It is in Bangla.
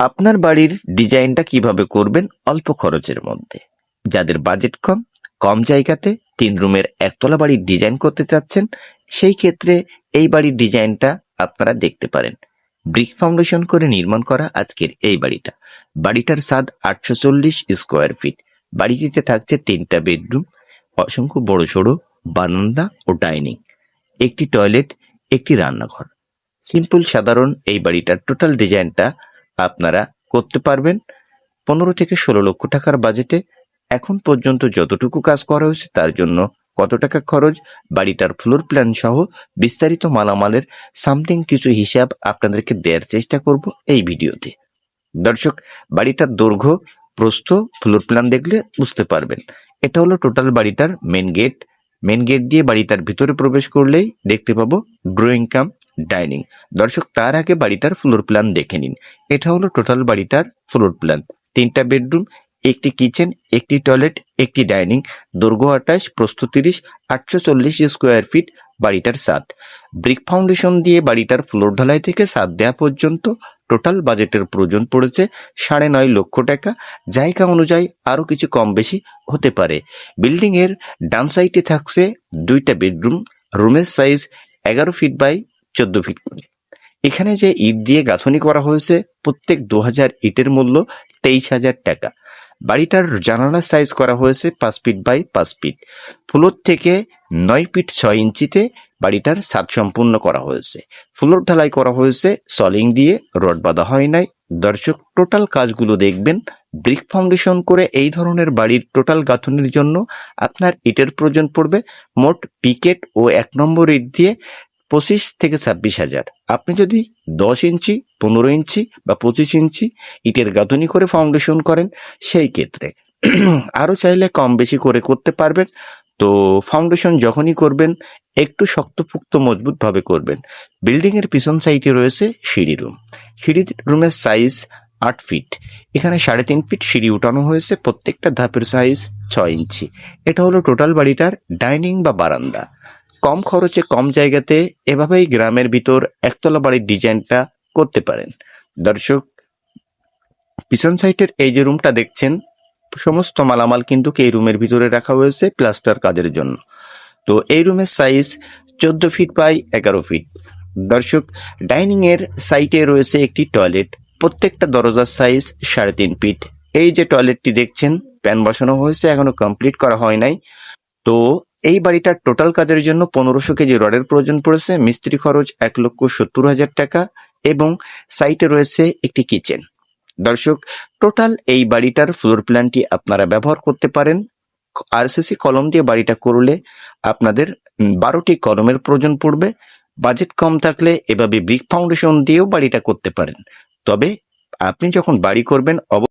আপনার বাড়ির ডিজাইনটা কীভাবে করবেন অল্প খরচের মধ্যে? যাদের বাজেট কম কম জায়গাতে তিন রুমের একতলা বাড়ির ডিজাইন করতে চাচ্ছেন, সেই ক্ষেত্রে এই বাড়ির ডিজাইনটা আপনারা দেখতে পারেন। ব্রিক ফাউন্ডেশন করে নির্মাণ করা আজকের এই বাড়িটা। বাড়িটার স্বাদ আটশো চল্লিশ স্কোয়ার ফিট। বাড়িটিতে থাকছে তিনটা বেডরুম, অসংখ্য বড় সড়ো বারান্দা ও ডাইনিং, একটি টয়লেট, একটি রান্নাঘর। সিম্পল, সাধারণ এই বাড়িটার টোটাল ডিজাইনটা আপনারা করতে পারবেন। পনেরো থেকে ষোলো লক্ষ টাকার বাজেটে এখন পর্যন্ত যতটুকু কাজ করা হয়েছে তার জন্য কত টাকা খরচ, বাড়িটার ফ্লোর প্ল্যান সহ বিস্তারিত মালামালের সামথিং কিছু হিসাব আপনাদেরকে দেওয়ার চেষ্টা করব এই ভিডিওতে। দর্শক, বাড়িটার দৈর্ঘ্য, প্রস্থ ফ্লোর প্ল্যান দেখলে বুঝতে পারবেন। এটা হলো টোটাল বাড়িটার মেন গেট মেন গেট দিয়ে বাড়িটার ভিতরে প্রবেশ করলেই দেখতে পাবো ড্রয়িং কাম। ডাইনিং। দর্শক, তার আগে বাড়িটার ফ্লোর প্ল্যান দেখে নিন। এটা হলো টোটাল বাড়িটার ফ্লোর প্ল্যান তিনটা বেডরুম একটি কিচেন একটি টয়লেট একটি ডাইনিং দৈর্ঘ্য আঠাশ, প্রস্থ তিরিশ, আটশো চল্লিশ স্কোয়ার ফিট বাড়িটার সাত। ব্রিক ফাউন্ডেশন দিয়ে বাড়িটার ফ্লোর ঢালাই থেকে সাত দেওয়া পর্যন্ত টোটাল বাজেটের প্রয়োজন পড়েছে সাড়ে নয় লক্ষ টাকা। জায়গা অনুযায়ী আরও কিছু কম বেশি হতে পারে। বিল্ডিংয়ের ডান সাইডে থাকছে দুইটা বেডরুম রুমের সাইজ এগারো ফিট বাই চোদ্দ ফিট করে। এখানে যে ইট দিয়ে গাঁথনি করা হয়েছে, প্রত্যেক দু হাজার ইটের মূল্য তেইশ হাজার টাকা। বাড়িটার জানালার সাইজ করা হয়েছে পাঁচ ফিট বাই পাঁচ ফিট ফ্লোর থেকে নয় ফিট ছয় ইঞ্চিতে বাড়িটার ছাদ সম্পূর্ণ করা হয়েছে। ফ্লোর ঢালাই করা হয়েছে, সলিং দিয়ে রড বাঁধা হয় নাই। দর্শক টোটাল কাজগুলো দেখবেন। ব্রিক ফাউন্ডেশন করে এই ধরনের বাড়ির টোটাল গাঁথনির জন্য আপনার ইটের প্রয়োজন পড়বে। মোট পিকেট ও এক নম্বর ইট দিয়ে পঁচিশ থেকে ছাব্বিশ হাজার। আপনি যদি দশ ইঞ্চি, পনেরো ইঞ্চি বা পঁচিশ ইঞ্চি ইটের গাঁথনি করে ফাউন্ডেশন করেন, সেই ক্ষেত্রে আরও চাইলে কম বেশি করে করতে পারবেন। তো ফাউন্ডেশন যখনই করবেন, একটু শক্তপুক্ত মজবুতভাবে করবেন। বিল্ডিংয়ের পিছন সাইডে রয়েছে সিঁড়ি রুম সিঁড়ি রুমের সাইজ আট ফিট এখানে সাড়ে তিন ফিট সিঁড়ি উঠানো হয়েছে প্রত্যেকটা ধাপের সাইজ ছয় ইঞ্চি। এটা হলো টোটাল বাড়িটার ডাইনিং বা বারান্দা। কম খরচে কম জায়গাতে এভাবেই গ্রামের ভিতর একতলা বাড়ির ডিজাইনটা করতে পারেন। দর্শক, পিছন সাইটের এই যে রুমটা দেখছেন, সমস্ত মালামাল কিন্তু এই রুমের ভিতরে রাখা হয়েছে প্লাস্টার কাজের জন্য। তো এই রুমের সাইজ চোদ্দ ফিট বাই এগারো ফিট। দর্শক ডাইনিং এর সাইটে রয়েছে একটি টয়লেট। প্রত্যেকটা দরজার সাইজ সাড়ে তিন ফিট। এই যে টয়লেটটি দেখছেন, প্যান বসানো হয়েছে, এখনও কমপ্লিট করা হয় নাই। তো এই বাড়িটার টোটাল কাজের জন্য পনেরোশো কেজি রডের প্রয়োজন পড়েছে, মিস্ত্রি খরচ এক লক্ষ সত্তর হাজার টাকা এবং সাইটে রয়েছে একটি কিচেন দর্শক, টোটাল এই বাড়িটার ফ্লোর প্ল্যানটি আপনারা ব্যবহার করতে পারেন। আরসিসি কলম দিয়ে বাড়িটা করলে আপনাদের বারোটি কলমের প্রয়োজন পড়বে। বাজেট কম থাকলে এভাবে ব্রিক ফাউন্ডেশন দিয়েও বাড়িটা করতে পারেন। তবে আপনি যখন বাড়ি করবেন, অব